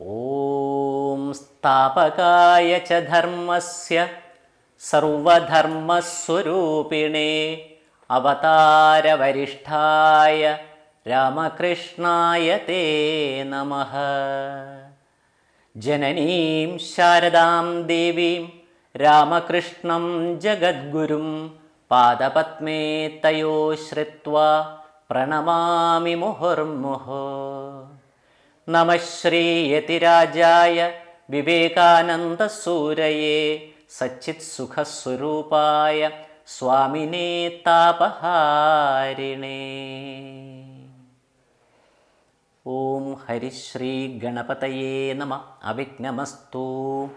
ഓം സ്ഥാപകായ ച ധർമ്മസ്യ സർവധർമ്മസ്വരൂപിണേ അവതാരവരിഷ്ഠായ രാമകൃഷ്ണായ തേ നമഃ ജനനീം ശാരദാം ദേവീം രാമകൃഷ്ണം ജഗദ്ഗുരും പാദപത്മേ തയോ ശ്രിത്വാ പ്രണമാമി മുഹുർമുഹു നമ ശ്രീയതിരാജായ വിവേകാനന്ദസൂരയേ സച്ചിത് സുഖസ്വരൂപായ സ്വാമിനേ താപഹാരിണേ. ഓം ഹരിശ്രീ ഗണപതയേ നമ. അവിഘ്നമസ്തു.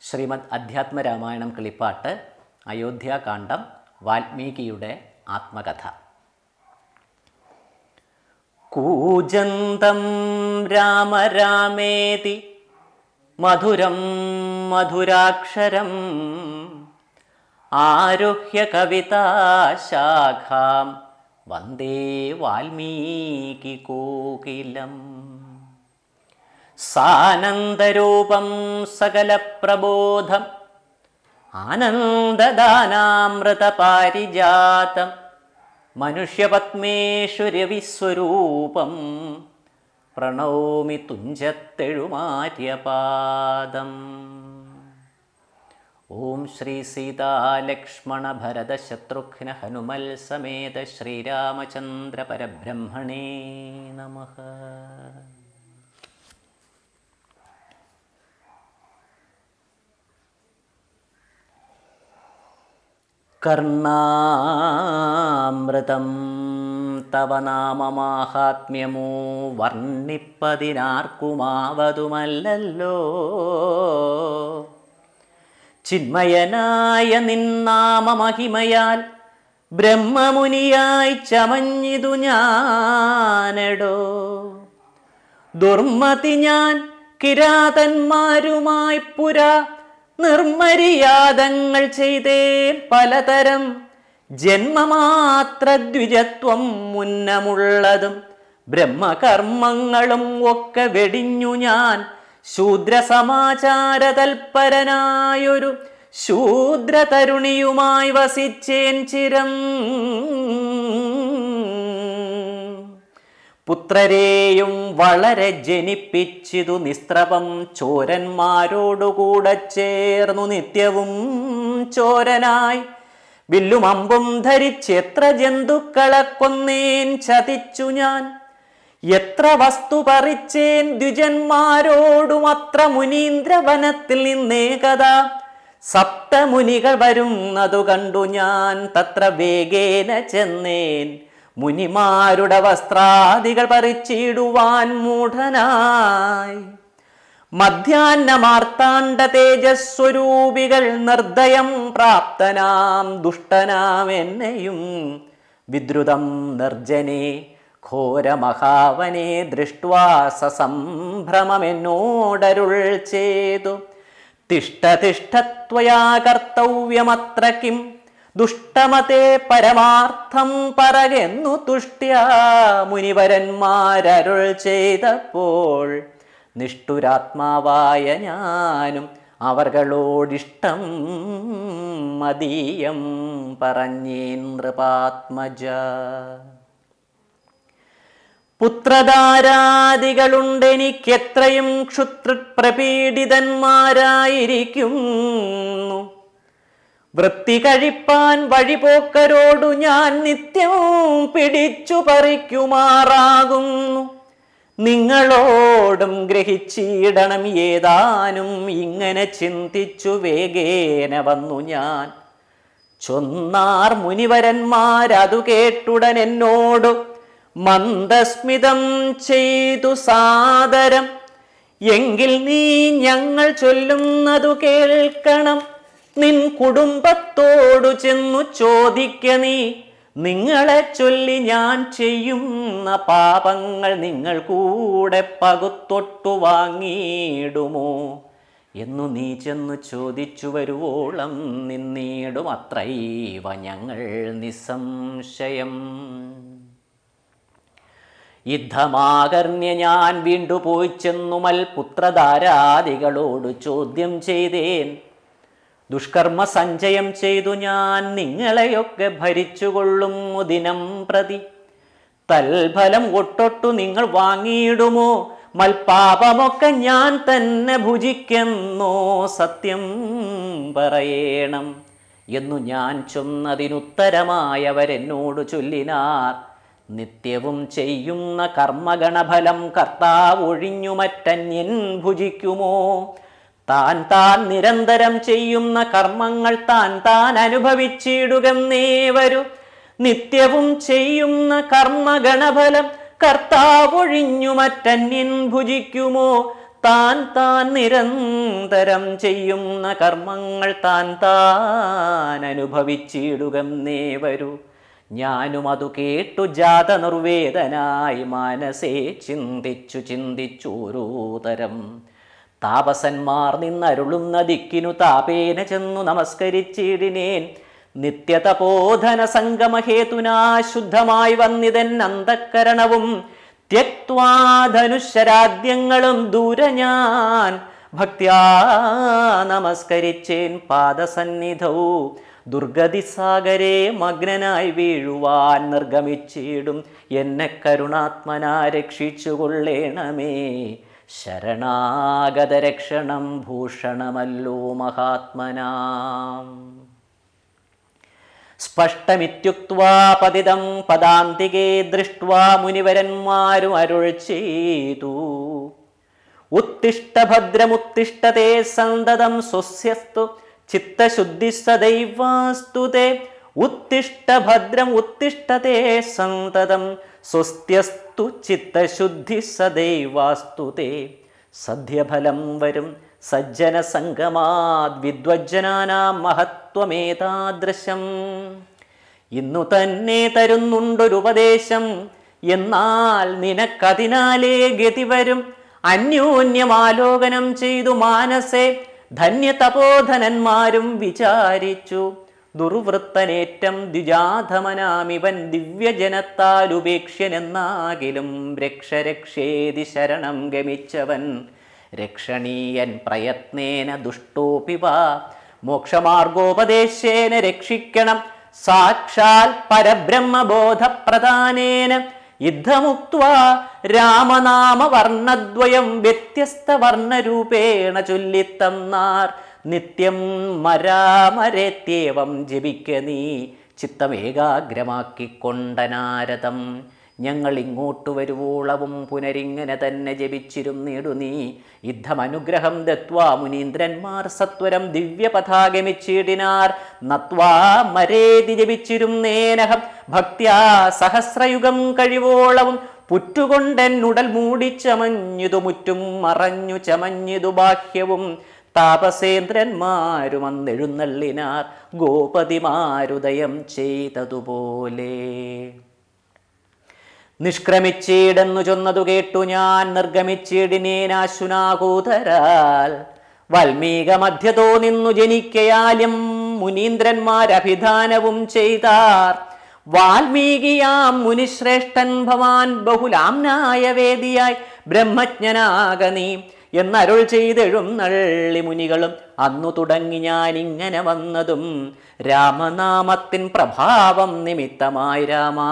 ശ്രീമദ് അധ്യാത്മരാമായണം കിളിപ്പാട്ട് അയോധ്യാകാന്ഡം വാൽമീകിയുടെ ആത്മകഥ. കൂജന്തം രാമ രാമേതി മധുരം മധുരാക്ഷരം ആരുഹ്യ കവിതാശാഖാം വന്ദേ വാൽമീകി കോകിലം. സാനന്ദരൂപം സകലപ്രബോധം ആനന്ദദാനാമൃതപാരിജാതം മനുഷ്യപത്മേഷു രവിസ്വരൂപം പ്രണോമി തുഞ്ചത്തെഴുമാര്യപാദം. ഓം ശ്രീ സീതാലക്ഷ്മണ ഭരത ശത്രുഘ്ന ഹനുമൽ സമേത ശ്രീരാമചന്ദ്ര പരബ്രഹ്മണേ നമ. കർണാമൃതം. തവ നാമമാഹാത്മ്യമോ വർണിപ്പതിനാർക്കുമാവതുമല്ലല്ലോ. ചിന്മയനായ നിന്നാമമഹിമയാൽ ബ്രഹ്മമുനിയായി ചമഞ്ഞിതു ഞാനടോ. ദുർമതി ഞാൻ കിരാതന്മാരുമായി പുര നിർമര്യാദങ്ങൾ ചെയ്തേ പലതരം ജന്മമാത്ര ദ്വിജത്വം മുന്നമുള്ളതും ബ്രഹ്മകർമ്മങ്ങളും ഒക്കെ വെടിഞ്ഞു ഞാൻ ശൂദ്രസമാചാരതൽപരനായൊരു തൽപരനായൊരു ശൂദ്ര തരുണിയുമായി വസിച്ചേൻ ചിരം. പുത്രരെയും വളരെ ജനിപ്പിച്ചിതു നിസ്ത്രവം ചോരന്മാരോടുകൂടെ ചേർന്നു നിത്യവും ചോരനായി. വില്ലും അമ്പും ധരിച്ചെത്ര ജന്തുക്കളെ കൊന്നേൻ ചതിച്ചു ഞാൻ. എത്ര വസ്തു പറിച്ചേൻ ദ്വിജന്മാരോടും അത്ര മുനീന്ദ്രവനത്തിൽ നിന്നേ കഥ സപ്തമുനികൾ വരുന്നതു കണ്ടു ഞാൻ തത്ര വേഗേന ചെന്നേൻ. മുനിമാരുടെ വസ്ത്രാദികൾ പറിച്ചിടുവാൻ മൂഢനായി. മധ്യാന്നമാർത്താണ്ട തേജസ്വരൂപികൾ നിർദ്ദയം പ്രാപ്തനാം ദുഷ്ടനാം എന്നെയും വിദ്രുതം നിർജനെ ഘോരമഹാവനെ ദൃഷ്ട്വാ സസംഭ്രമമെന്നോടരുൾ ചെയ്തു. തിഷ്ട തിഷ്ടത്വയാ കർത്തവ്യമത്ര കിം ദുഷ്ടമതേ പരമാർത്ഥം പറകെന്നു തുഷ്ട്യ മുനിവരന്മാരരുൾ ചെയ്തപ്പോൾ നിഷ്ഠുരാത്മാവായ ഞാനും അവർകളോടിഷ്ടം മതീയം പറഞ്ഞേന്ദ്രപാത്മജ. പുത്രധാരാദികളുണ്ടെനിക്കെത്രയും ക്ഷുത്രപ്രപീഡിതന്മാരായിരിക്കുന്നു വൃത്തി കഴിപ്പാൻ വഴിപോക്കരോടു ഞാൻ നിത്യവും പിടിച്ചു പറിക്കുമാറാകുന്നു. നിങ്ങളോടും ഗ്രഹിച്ചിടണം ഏതാനും ഇങ്ങനെ ചിന്തിച്ചു വേഗേന വന്നു ഞാൻ. ചൊന്നാർ മുനിവരന്മാരതു കേട്ടുടൻ എന്നോട് മന്ദസ്മിതം ചെയ്തു സാദരം. എങ്കിൽ നീ ഞങ്ങൾ ചൊല്ലുന്നതു കേൾക്കണം. നിൻ കുടുംബത്തോടു ചെന്നു ചോദിക്ക നീ. നിങ്ങളെ ചൊല്ലി ഞാൻ ചെയ്യുന്ന പാപങ്ങൾ നിങ്ങൾ കൂടെ പകുത്തൊട്ടു വാങ്ങിയിടുമോ? എന്നു നീ ചെന്നു ചോദിച്ചു വരുവോളം നിന്നീടും അത്രൈവ ഞങ്ങൾ നിസ്സംശയം. യുദ്ധമാകർണ്യ ഞാൻ വീണ്ടു പോയി ചെന്നുമൽ പുത്രധാരാദികളോട് ചോദ്യം ചെയ്തേൻ. ദുഷ്കർമ്മ സഞ്ചയം ചെയ്തു ഞാൻ നിങ്ങളെയൊക്കെ ഭരിച്ചുകൊള്ളും ദിനം പ്രതി. തൽഫലം ഒട്ടൊട്ടു നിങ്ങൾ വാങ്ങിയിടുമോ? മൽപാപമൊക്കെ ഞാൻ തന്നെ ഭുജിക്കെന്നോ സത്യം പറയണം എന്നു ഞാൻ ചൊന്നതിനുത്തരമായവരെന്നോട് ചൊല്ലിനാർ. നിത്യവും ചെയ്യുന്ന കർമ്മഗണഫലം കർത്താവ് ഒഴിഞ്ഞു മറ്റന്യൻ ഭുജിക്കുമോ? താൻ താൻ നിരന്തരം ചെയ്യുന്ന കർമ്മങ്ങൾ താൻ താൻ അനുഭവിച്ചിടുകന്നേ വരൂ. നിത്യവും ചെയ്യുന്ന കർമ്മഗണഫലം കർത്താവൊഴിഞ്ഞു മറ്റന്യൻ ഭുജിക്കുമോ? താൻ താൻ നിരന്തരം ചെയ്യുന്ന കർമ്മങ്ങൾ താൻ താൻ അനുഭവിച്ചിടുക വരൂ. ഞാനും അതു കേട്ടു ജാത നിർവേദനായി മനസ്സേ ചിന്തിച്ചു ചിന്തിച്ചു ഓരോ തരം താപസന്മാർ നിന്നരുളുന്ന ദിക്കിനു താപേന ചെന്നു നമസ്കരിച്ചിടിനേൻ. നിത്യതപോധന സംഗമഹേതുനാ ശുദ്ധമായി വന്നിതൻ അന്തക്കരണവും ത്യക്വാധനുശരാദ്യങ്ങളും ദൂരെ ഞാൻ. ഭക്ത്യാ നമസ്കരിച്ചേൻ പാദസന്നിധൗ. ദുർഗതി സാഗരെ മഗ്നനായി വീഴുവാൻ നിർഗമിച്ചിടും. എന്നെ കരുണാത്മനാ രക്ഷിച്ചുകൊള്ളേണമേ. ശരണാഗത രക്ഷണം ഭൂഷണമല്ലോ മഹാത്മനാം. സ്പഷ്ടമിത്യുക്വാ പതിതം പദാന്തികേ ദൃഷ്ട്വാ മുനിവരന്മാരും അരുൾ ചെയ്തു. ഉത്തിഷ്ടഭദ്രമുത്തിഷ്ടതേ സന്തതം സ്വസ്യസ്തു ചിത്തശുദ്ധി സദൈവാസ്തു തേ ഉത്തിഷ്ടഭദ്രം ഉത്തിഷ്ടതേ സന്തതം. സ്വസ്ത്യസ്തു ചിത്തശുദ്ധി സദൈവാസ്തു സദ്യഫലം വരും സജ്ജന സംഗമാത് വിദ്വജ്ജനാനാം മഹത്വമേതാദൃശം. ഇന്നു തന്നെ തരുന്നുണ്ടൊരുപദേശം എന്നാൽ നിനക്കതിനാലേ ഗതി വരും. അന്യോന്യമാലോകനം ചെയ്തു മാനസേ. ധന്യതപോധനന്മാരും വിചാരിച്ചു. ദുർവൃത്തനേറ്റം ദ്വിജാധമനാമിവൻ ദിവ്യജനത്താലുപേക്ഷ്യനെന്നാകിലും രക്ഷ രക്ഷേതി ശരണം ഗമിച്ചവൻ രക്ഷണീയൻ പ്രയത്നേന ദുഷ്ടോപിവ. മോക്ഷമാർഗോപദേശേന രക്ഷിക്കണം. സാക്ഷാൽ പരബ്രഹ്മബോധപ്രധാനേന യുദ്ധമുക്വാ രാമനാമ വർണദ്വയം വ്യത്യസ്ത വർണരൂപേണ ചൊല്ലിത്തന്നാർ. നിത്യം മരാമരേത്യേവം ജപിക്ക നീ ചിത്തമേകാഗ്രമാക്കിക്കൊണ്ടനാരതം ഞങ്ങൾ ഇങ്ങോട്ട് വരുവോളവും പുനരിങ്ങനെ തന്നെ ജപിച്ചിരുന്നിടു നീ. യുദ്ധമനുഗ്രഹം ദത്വാ മുനീന്ദ്രന്മാർ സത്വരം ദിവ്യപഥാഗമിച്ചിടിനാർ. നത്വാ മരേതി ജപിച്ചിരുന്നേനഹം ഭക്തിയാ സഹസ്രയുഗം കഴിവോളവും. പുറ്റുകൊണ്ടെന്നുടൽ മൂടിച്ചമഞ്ഞിതു മുറ്റും മറഞ്ഞു ചമഞ്ഞിതു ബാഹ്യവും. താപസേന്ദ്രന്മാരും അന്നെഴുന്നള്ളിനാർ ഗോപതിമാരുദയം ചെയ്തതുപോലെ. നിഷ്ക്രമിച്ചീടെന്നു ചൊന്നതു കേട്ടു ഞാൻ നിർഗമിച്ചിടിനേനാശുനാകൂതരാൽ വൽമീക മധ്യതോ നിന്നു ജനിക്കയാലും മുനീന്ദ്രന്മാരഭിധാനവും ചെയ്താർ. വാൽമീകിയാം മുനിശ്രേഷ്ഠൻ ഭവാൻ ബഹുലാംനായ വേദിയായി ബ്രഹ്മജ്ഞനാക നീ എന്നരുൾ ചെയ്തെഴും നള്ളി മുനികളും അന്നു തുടങ്ങി ഞാൻ ഇങ്ങനെ വന്നതും രാമനാമത്തിൻ പ്രഭാവം നിമിത്തമായി രാമാ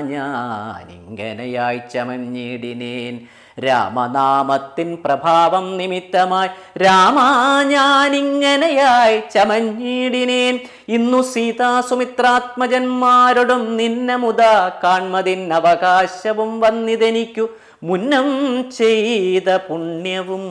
ഞാൻ ഇങ്ങനെയായി ചമഞ്ഞിടിനേൻ. രാമനാമത്തിൻ പ്രഭാവം നിമിത്തമായി രാമാ ഞാനിങ്ങനെയായി ചമഞ്ഞിടിനേൻ. ഇന്നു സീതാ സുമിത്രാത്മജന്മാരോടും നിന്നെ മുത കാൺമതിൻ അവകാശവും വന്നിതെനിക്കു. മുന്നം ചെയ്ത പുണ്യവും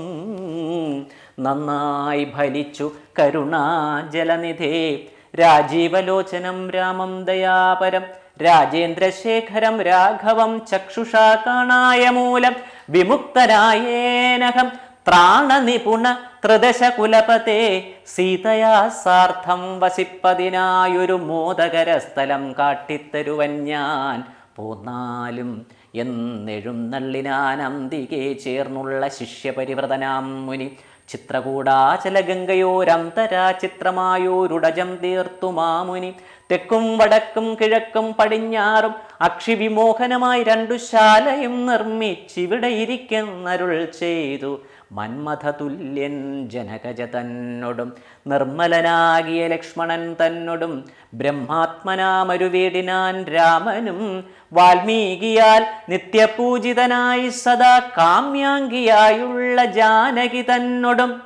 നന്നായി ഫലിച്ചു കരുണാജലനിധേ. രാജീവലോചനം രാമം ദയാപരം രാജേന്ദ്രശേഖരം രാഘവം ചക്ഷുഷാ കാണായ മൂലം വിമുക്തരായേനഹം ത്രാണനിപുണ ത്രിദശകുലപതേ. സീതയാ സാർത്ഥം വസിപ്പതിനായൊരു മോദകര സ്ഥലം കാട്ടിത്തരുവൻ ഞാൻ. പോന്നാലും എന്നെഴുന്നള്ളിനാൻ അന്തികെ ചേർന്നുള്ള ശിഷ്യപരിവ്രതനാം മുനി. ചിത്രകൂടാചലഗംഗയോരന്തരാ ചിത്രമായോരുടജം തീർത്തു മാമുനി തെക്കും വടക്കും കിഴക്കും പടിഞ്ഞാറും അക്ഷിവിമോഹനമായി രണ്ടു ശാലയും നിർമ്മിച്ചിവിടെ ഇരിക്കുന്നരുൾ ചെയ്തു. മന്മഥ തുല്യൻ ജനകജ തന്നോടും നിർമ്മലനാകിയ ലക്ഷ്മണൻ തന്നോടും. ബ്രഹ്മാത്മനാമരുവേടിനാൻ രാമനും വാൽമീകിയാൽ നിത്യപൂജിതനായി സദാ കാമ്യാംഗിയായുള്ള ജാനകി തന്നോടും.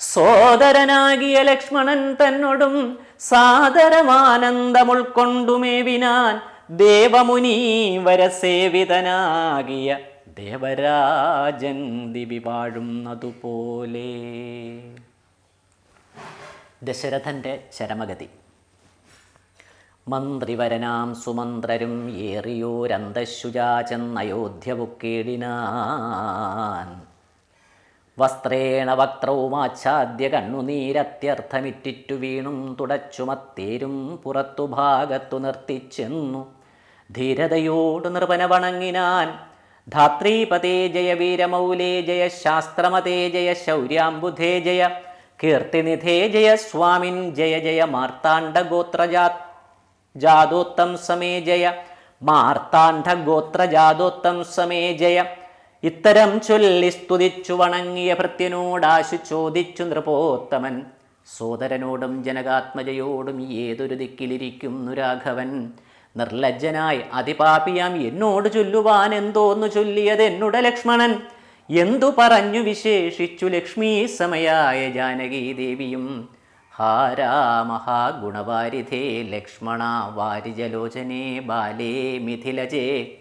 സോദരനാകിയ ലക്ഷ്മണൻ തന്നോടും. സാദരമാനന്ദമുൾക്കൊണ്ടുമേവിനാൻ ദേവമുനീ സേവിതനാകിയ ദേവരാജൻ ദിവി വാഴുന്നതുപോലെ. ദശരഥന്റെ ചരമഗതി. മന്ത്രിവരനാം സുമന്ത്രരും ഏറിയോരന്തശുചാചെന്നയോധ്യവുക്കേടിനാൻ വസ്ത്രേണ വക്ത്രവുമാച്ഛാദ്യ കണ്ണുനീരത്യർത്ഥമിറ്റിറ്റു വീണും തുടച്ചുമത്തേരും പുറത്തു ഭാഗത്തു നിർത്തിച്ചെന്നു. ധീരതയോട് നിർവന വണങ്ങിനാൻ ധാത്രീപതേ ജയ വീരമൗലേ ജയ ശാസ്ത്രമതേ ജയ ശൗര്യാംബുധേ ജയ കീർത്തിനിധേ ജയ സ്വാമിൻ ജയ ജയ മാർത്താണ്ഡഗോത്രജാ ജാതോത്തം സമേ ജയ മാർത്താണ്ഡഗോത്രജാതോത്തം സമേ ജയ ഇത്തരം ചൊല്ലി സ്തുതിച്ചു വണങ്ങിയ ഭൃത്യനോടാശു ചോദിച്ചു നൃപോത്തമൻ. സോദരനോടും ജനകാത്മജയോടും ഏതൊരു ദിക്കിലിരിക്കുന്നു രാഘവൻ. നിർലജ്ജനായി അതിപാപിയാം എന്നോട് ചൊല്ലുവാൻ എന്തോന്നു ചൊല്ലിയത് എന്നുടെ ലക്ഷ്മണൻ. എന്തു പറഞ്ഞു വിശേഷിച്ചു ലക്ഷ്മി സമയായ ജാനകി ദേവിയും. ഹാരാമഹാഗുണവാരിധേ ലക്ഷ്മണ വാരിജലോചനേ ബാലേ മിഥിലജേ.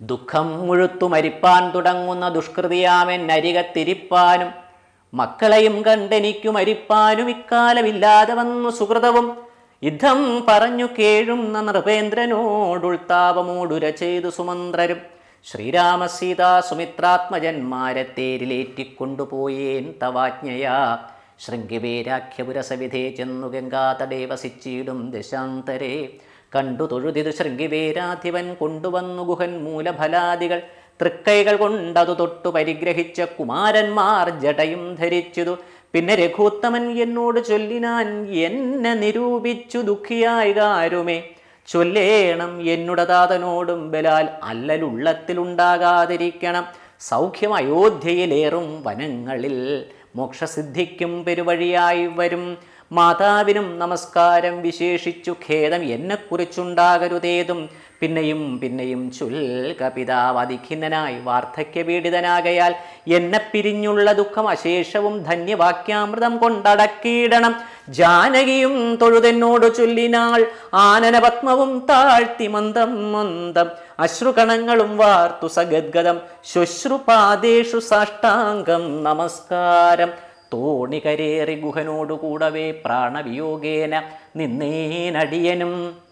ദുഃഖം മുഴുത്തു മരിപ്പാൻ തുടങ്ങുന്ന ദുഷ്കൃതിയാമൻ അരികത്തിരിപ്പാനും. മക്കളെയും കണ്ടെനിക്കു മരിപ്പാനും ഇക്കാലമില്ലാതെ വന്നു സുഹൃതവും. യുദ്ധം പറഞ്ഞു കേഴുന്ന നൃപേന്ദ്രനോടുൾത്താപമോടുര ചെയ്തു സുമന്ത്രരും. ശ്രീരാമസീതാ സുമിത്രാത്മജന്മാരെ തേരിലേറ്റിക്കൊണ്ടുപോയേൻ തവാജ്ഞയാ. ശൃംഗിവേരാഖ്യപുരസവിധേ ചെന്നു ഗംഗാതടേ വസിച്ചിടും ദശാന്തരേ. കണ്ടു തൊഴുതിതു ശൃംഗിവേരാധിപൻ കൊണ്ടുവന്നു ഗുഹൻ മൂലഫലാദികൾ. തൃക്കൈകൾ കൊണ്ടതു തൊട്ടു പരിഗ്രഹിച്ച കുമാരന്മാർ ജടയും ധരിച്ചതു. പിന്നെ രഘുത്തമൻ എന്നോട് ചൊല്ലിനാൻ എന്നെ നിരൂപിച്ചു ദുഃഖിയായി കാരുമേ ചൊല്ലേണം എന്നുടതാതനോടും ബലാൽ അല്ലലുള്ളത്തിലുണ്ടാകാതിരിക്കണം സൗഖ്യം അയോധ്യയിലേറും വനങ്ങളിൽ മോക്ഷസിദ്ധിക്കും പെരുവഴിയായി വരും. മാതാവിനും നമസ്കാരം വിശേഷിച്ചു ഖേദം എന്നെക്കുറിച്ചുണ്ടാകരുതേതും. പിന്നെയും പിന്നെയും ചൊൽക പിതാവ് അതിഖിന്നനായി വാർദ്ധക്യപീഡിതനാകയാൽ എന്നെ പിരിഞ്ഞുള്ള ദുഃഖം അശേഷവും ധന്യവാക്യാമൃതം കൊണ്ടടക്കിയിടണം. ജാനകിയും തൊഴുതെന്നോട് ചൊല്ലിനാൾ ആനനപത്മവും താഴ്ത്തി മന്ദം മന്ദം. അശ്രുകണങ്ങളും വാർത്തു സഗദ്ഗതം. ശുശ്രുപാദേഷു സാഷ്ടാംഗം നമസ്കാരം. തോണികരേറി കരേറി കൂടവേ പ്രാണവിയോഗേന നിന്നേനടിയനും.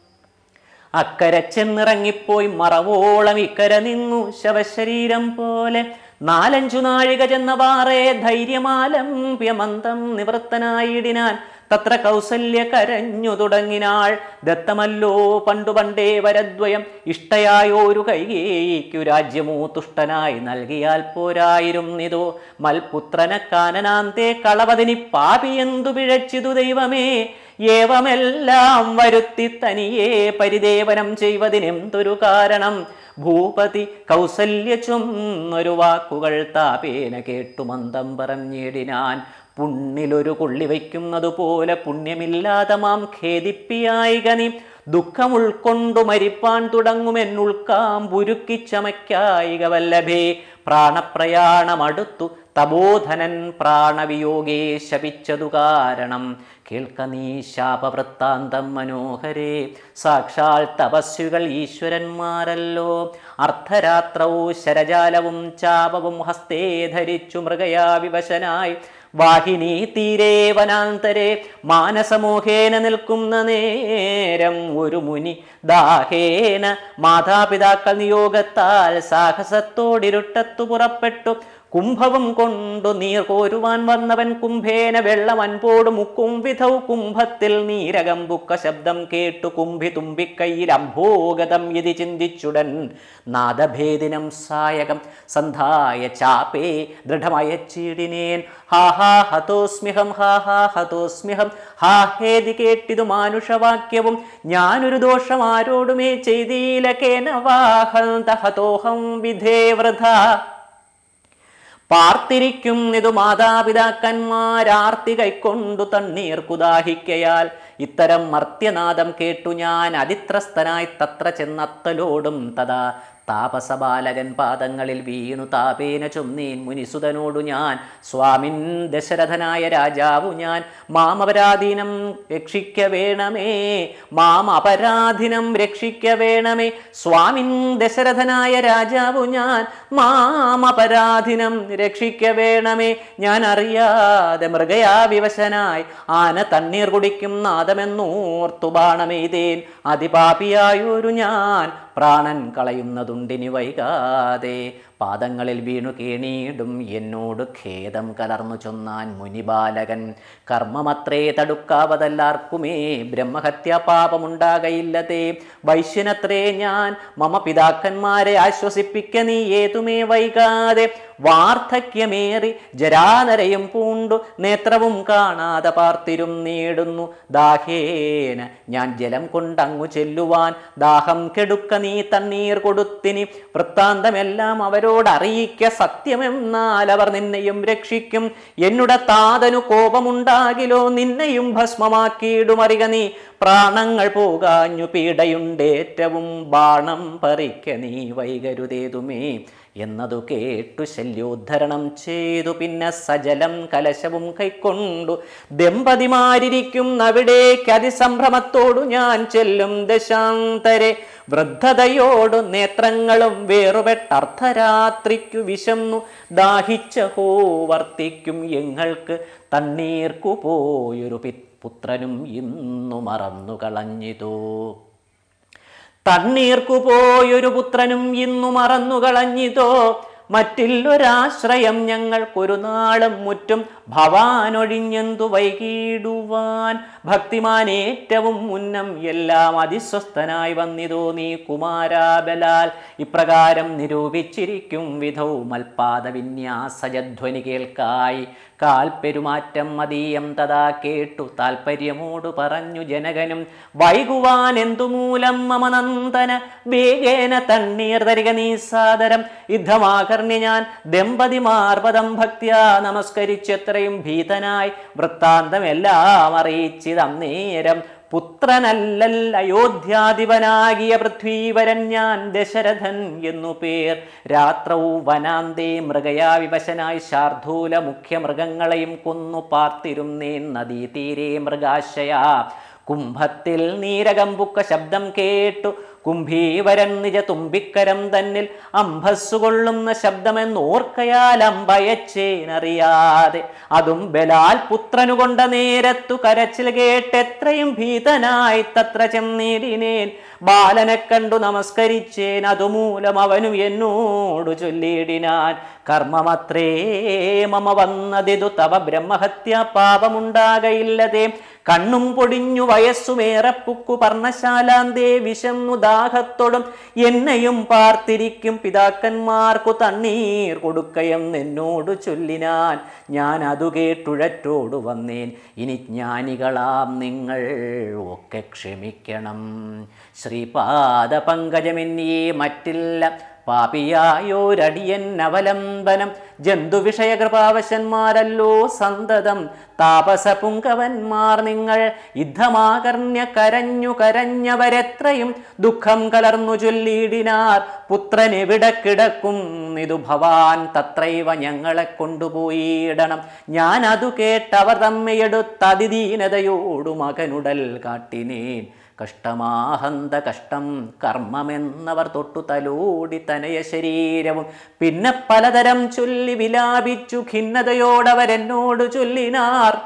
അക്കര ചെന്നിറങ്ങിപ്പോയി മറവോളം ഇക്കര നിന്നു ശവശരീരം പോലെ. നാലഞ്ചു നാഴിക ചെന്ന പാറേ ധൈര്യമാലംപ്യമന്തം നിവൃത്തനായിടിനാൻ. തത്ര കൗസല്യ കരഞ്ഞു തുടങ്ങിനാൾ. ദത്തമല്ലോ പണ്ടു പണ്ടേ വരദ്വയം. ഇഷ്ടയായോരു കൈകേയിക്കു രാജ്യമോ തുഷ്ടനായി നൽകിയാൽ പോരായിരുന്നിതോ. മൽപുത്രന കാനനാന്തേ കളവതിനി പാപിയെന്തു പിഴച്ചിതു ദൈവമേ. ഏവമെല്ലാം വരുത്തി തനിയെ പരിദേവനം ചെയ്വതിനെന്തൊരു കാരണം? ഭൂപതി കൗസല്യച്ചും ഒരു വാക്കുകൾ താപേന കേട്ടു മന്ദം പറഞ്ഞിടിനാൻ. പുണ്ണിലൊരു കൊള്ളി വയ്ക്കുന്നതുപോലെ പുണ്യമില്ലാതെ മാം ഖേദിപ്പിയായിക നീ ദുഃഖം ഉൾക്കൊണ്ടു മരിപ്പാൻ തുടങ്ങുമെന്നുൾക്കാം പുരുക്കി ചമയ്ക്കായിക പ്രാണപ്രയാണമടുത്തു തബോധനൻ പ്രാണവിയോഗേ ശപിച്ചതു കാരണം. കേൾക്ക നീ ശാപവൃത്താന്തം മനോഹരേ. സാക്ഷാൽ തപസ്വികൾ ഈശ്വരന്മാരല്ലോ. അർദ്ധരാത്രവും ശരജാലവും ചാപവും ഹസ്തേ ധരിച്ചു മൃഗയാ വിവശനായി. വാഹിനി തീരേ വനാന്തരെ മാനസമോഹേന നിൽക്കുന്ന നേരം ഒരു മുനി ദാഹേന മാതാപിതാക്കൾ നിയോഗത്താൽ സാഹസത്തോടിരുട്ടത്തു പുറപ്പെട്ടു. കുംഭവും കൊണ്ടു നീർ കോരുവാൻ വന്നവൻ കുംഭേന വെള്ളം അൻപോട് മുക്കും വിധൗ കുംഭത്തിൽ നീരകമ്പുക്ക ശബ്ദം കേട്ടു കുംഭി തുമ്പിക്കൈയിൽ അംഭോഗതം ഇതി ചിന്തിച്ചുടൻ. നാദഭേദിനം സായകം സന്ധായ ചാപേ ദൃഢമയച്ചിടിനേൻ. ഹാ ഹാ ഹതോസ്മിഹം ഹാ ഹാ ഹതോസ്മിഹം. ഹാ ഹേതി കേട്ടിതു മാനുഷവാക്യവും. ഞാനൊരു ദോഷം ആരോടുമേ ചെയ്തീല തഹതോഹം ഹതോഹം വിധേ വൃഥ. പാർത്തിരിക്കും ഇതു മാതാപിതാക്കന്മാരാർത്തി കൈക്കൊണ്ടു തണ്ണീർ കുദാഹിക്കയാൽ ഇത്തരം മർത്യനാദം കേട്ടു ഞാൻ അതിത്രസ്തനായി തത്ര ചെന്നത്തലോടും തഥാ താപസബാലകൻ പാദങ്ങളിൽ വീണു താപേന ചൊന്നീൻ മുനിസുതനോടു ഞാൻ. സ്വാമിൻ ദശരഥനായ രാജാവു ഞാൻ. മാം അപരാധീനം രക്ഷിക്ക വേണമേ. മാം അപരാധിനം രക്ഷിക്ക വേണമേ. സ്വാമിൻ ദശരഥനായ രാജാവു ഞാൻ. മാം അപരാധിനം രക്ഷിക്ക വേണമേ. ഞാൻ അറിയാതെ മൃഗയാ വിവശനായി ആന തണ്ണീർ കുടിക്കും നാദമെന്നോർത്തു ബാണമെയ്തേൻ അതിപാപിയായൊരു ഞാൻ. പ്രാണൻ കളയുന്നതുണ്ടിനി വൈകാതെ പാദങ്ങളിൽ വീണു കേണീടും എന്നോട് ഖേദം കലർന്നു ചൊന്നാൻ മുനിബാലകൻ. കർമ്മമത്രേ തടുക്കാവതല്ലാർക്കുമേ. ബ്രഹ്മഹത്യാ പാപമുണ്ടാകയില്ലതേ. വൈശ്യനത്രേ ഞാൻ. മമ പിതാക്കന്മാരെ ആശ്വസിപ്പിക്ക നീ ഏതുമേ വൈകാതെ. വാർദ്ധക്യമേറി ജരാനരയും പൂണ്ടു. നേത്രവും കാണാതെ പാർത്തിരും നേടുന്നു. ദാഹേന ഞാൻ ജലം കൊണ്ടങ്ങു ചെല്ലുവാൻ. ദാഹം കെടുക്ക നീ തണ്ണീർ കൊടുത്തിനി. വൃത്താന്തമെല്ലാം അവരോട് അറിയിക്ക സത്യമെന്നാൽ അവർ നിന്നെയും രക്ഷിക്കും. എന്നുടെ താതനു കോപമുണ്ടാകിലോ നിന്നെയും ഭസ്മമാക്കിയിടുമറിക നീ പ്രാണങ്ങൾ പോകാഞ്ഞു പീഡയുണ്ടേറ്റവും ബാണം പറിക്ക നീ വൈകരുതേതുമേ. എന്നതു കേട്ടു ശല്യോദ്ധരണം ചെയ്തു. പിന്നെ സജലം കലശവും കൈക്കൊണ്ടു. ദമ്പതിമാരിരിക്കും. അവിടേക്ക് അതിസംഭ്രമത്തോടു ഞാൻ ചെല്ലും ദശാന്തരെ. വൃദ്ധതയോടു നേത്രങ്ങളും വേറുപെട്ടർദ്ധരാത്രിക്കു വിശന്നു. ദാഹിച്ച ഹോ വർത്തിക്കും എങ്ങൾക്ക് തണ്ണീർക്കു പോയൊരു പുത്രനും ഇന്നു മറന്നു കളഞ്ഞിതോ. തണ്ണീർക്കു പോയൊരു പുത്രനും ഇന്നു മറന്നു കളഞ്ഞിതോ. മറ്റില്ലൊരാശ്രയം ഞങ്ങൾക്കൊരു നാളും മുറ്റും ഭവാനൊഴിഞ്ഞെന്തു വൈകിടുവാൻ. ഭക്തിമാൻ ഏറ്റവും മുന്നം എല്ലാം അതിസ്വസ്ഥനായി വന്നിതോ നീ കുമാരാബലാൽ. ഇപ്രകാരം നിരൂപിച്ചിരിക്കും വിധവും അൽപാദ വിന്യാസജധ്വനി കേൾക്കായി. കാൽപ്പെരുമാറ്റം മതീയം തഥാ കേട്ടു. താൽപ്പര്യമോടു പറഞ്ഞു ജനകനും വൈകുവാൻ എന്തുമൂലം മമനന്ദന വേഗേന തണ്ണീർ തരിക നീ സാദരം? യുദ്ധമാകർണ്യ ഞാൻ ദമ്പതിമാർപദം ഭക്തിയ നമസ്കരിച്ചെത്രയും ഭീതനായി. വൃത്താന്തമെല്ലാം അറിയിച്ചിതന്നേരം പുത്രനല്ലൽ അയോധ്യാധിപനാകിയ പൃഥ്വീവരൻ ഞാൻ ദശരഥൻ എന്നു പേർ. രാത്രൗ വനാന്തേ മൃഗയാ വിവശനായി ശാർദൂല മുഖ്യ മൃഗങ്ങളെയും കൊന്നു പാർത്തിരുന്നേൻ നദീതീരെ മൃഗാശയാ. കുംഭത്തിൽ നീരകമ്പുക്ക ശബ്ദം കേട്ടു. കുംഭീവരൻ നിജ തുമ്പിക്കരം തന്നിൽ അംഭസ്സുകൊള്ളുന്ന ശബ്ദമെന്നോർക്കയാൽ അമ്പയച്ചേനറിയാതെ. അതും ബലാൽ പുത്രനു കൊണ്ട നേരത്തു കരച്ചിൽ കേട്ടെത്രയും ഭീതനായി തത്ര ചെന്നിടിനേൻ. ബാലനെ കണ്ടു നമസ്കരിച്ചേൻ അതുമൂലം അവനും എന്നോടു ചൊല്ലിയിടിനാൻ. കർമ്മമത്രേ മമ വന്നതിതു തവ ബ്രഹ്മഹത്യ പാപമുണ്ടാകയില്ലതേ. കണ്ണും പൊടിഞ്ഞു വയസ്സുമേറെ പുക്കു പർണശാലാന്തേ വിശന്നു ദാഹത്തോടും. എന്നെയും പാർത്തിരിക്കും പിതാക്കന്മാർക്കു തണ്ണീർ കൊടുക്കയം എന്നോട് ചൊല്ലിനാൻ ഞാൻ അതു കേട്ടുഴറ്റോടു വന്നേൻ. ഇനി ജ്ഞാനികളാം നിങ്ങൾ ഒക്കെ ക്ഷമിക്കണം. ശ്രീപാദ പങ്കജമെന്നിയേ മറ്റില്ല. പാപിയായോരടിയൻ അവലംബനം ജന്തുവിഷയകൃപാവശന്മാരല്ലോ സന്തതം. താപസപുങ്കവന്മാർ നിങ്ങൾ യുദ്ധമാകർണ്യ കരഞ്ഞു കരഞ്ഞവരെത്രയും ദുഃഖം കലർന്നു ചൊല്ലിയിടിനാർ. പുത്രൻ എവിടെ കിടക്കും ഇതു ഭവാൻ തത്രൈവ ഞങ്ങളെ കൊണ്ടുപോയിടണം ഞാൻ അതു കേട്ടവർ തമ്മയെടുത്ത് അതിദീനതയോടു മകനുടൽ കാട്ടിനേൻ. കഷ്ടമാഹന്ത കഷ്ടം കർമ്മമെന്നവർ തൊട്ടു തലോടി തനയ ശരീരവും. പിന്നെ പലതരം ചൊല്ലി വിലാപിച്ചു ഖിന്നതയോടവരെന്നോട് ചൊല്ലിനാർ.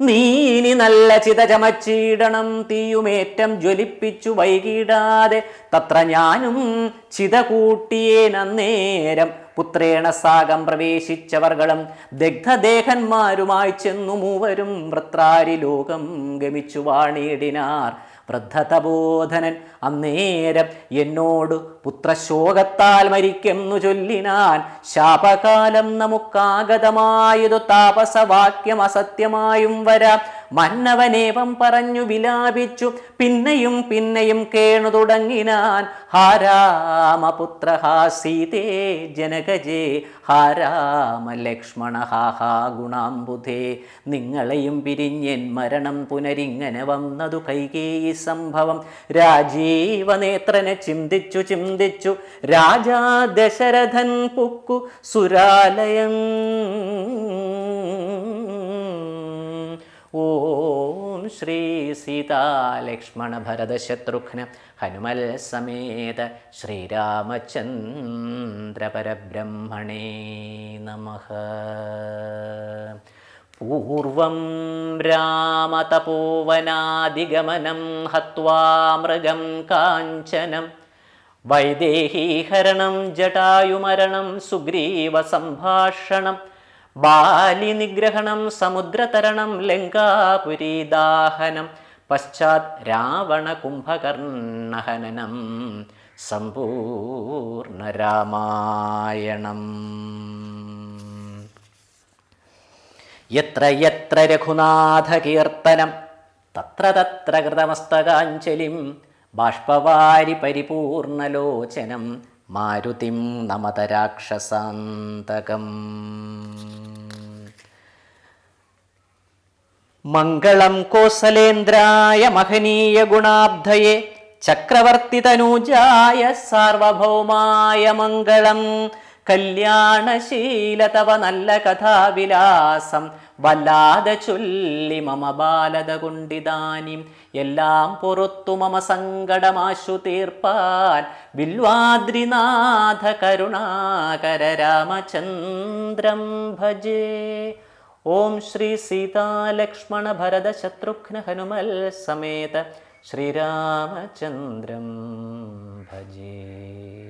നീ ഇനി നല്ല ചിത ചമച്ചിടണം തീയുമേറ്റം ജ്വലിപ്പിച്ചു വൈകിടാതെ. തത്ര ഞാനും ചിത കൂട്ടിയേനന്നേരം പുത്രേണ സാഗം പ്രവേശിച്ചവർകളും ദഗ്ധദേഹന്മാരുമായി ചെന്നു മൂവരും വൃത്രാരി ലോകം ഗമിച്ചു വാണിയിടിനാർ. വൃദ്ധതബോധനൻ അന്നേരം എന്നോട് പുത്രശോകത്താൽ മരിക്കെന്നു ചൊല്ലിനാൻ. ശാപകാലം നമുക്കാഗതമായതു താപസവാക്യം അസത്യമായും വരാം. മന്നവനേവം പറഞ്ഞു വിലാപിച്ചു. പിന്നെയും പിന്നെയും കേണു തുടങ്ങിനാൻ. ഹാരാമപുത്ര സീതേ ജനകജേ ഹാരാമ ലക്ഷ്മണ ഹാ ഹാ ഗുണാംബുധേ നിങ്ങളെയും പിരിഞ്ഞൻ മരണം പുനരിങ്ങനെ വന്നതു കൈകേയി സംഭവം. രാജീവനേത്രനെ ചിന്തിച്ചു ചിന്തിച്ചു രാജാ ദശരഥൻ പുക്കു സുരാലയം ഓം ശ്രീ സീതാലക്ഷ്മണ ഭരത ശത്രുഘ്ന ഹനുമൽ സമേത ശ്രീരാമചന്ദ്ര പരബ്രഹ്മണേ നമഃ. പൂർവം രാമതപോവനാദിഗമനം ഹത്വാ മൃഗം കാഞ്ചനം. വൈദേഹീഹരണം ജടായുമരണം സുഗ്രീവ സംഭാഷണം. ബാലിനിഗ്രഹണം സമുദ്രതരണം ലങ്കാപുരീദാഹനം പശ്ചാത് രാവണ കുംഭകർണഹനം സമ്പൂർണ രാമായണം. യത്ര യത്ര രഘുനാഥകീർത്തനം തത്ര തത്ര കൃതമസ്തകാഞ്ജലിം ബാഷ്പവാരി പരിപൂർണലോചനം മാരുതിം നമത രാക്ഷസാന്തകം. മംഗളം കോസലേന്ദ്രായ മഹനീയ ഗുണാബ്ധയെ ചക്രവർത്തി തനൂജായ സാർവഭൗമായ മംഗളം. കല്യാണശീല തവ നല്ല കഥാവിലാസം. വല്ലാതെ ചൊല്ലി മമ ബാലത കൊണ്ടിതാനിം. എല്ലാം പുറത്തു മമ സങ്കടമാശു തീർപ്പാൻ ബിൽവാദ്രിനാഥ കരുണാകര രാമചന്ദ്രം ഭജേ. ഓം ശ്രീ സീതാലക്ഷ്മണ ഭരത ശത്രുഘ്ന ഹനുമൽ സമേത ശ്രീരാമചന്ദ്രം ഭജേ.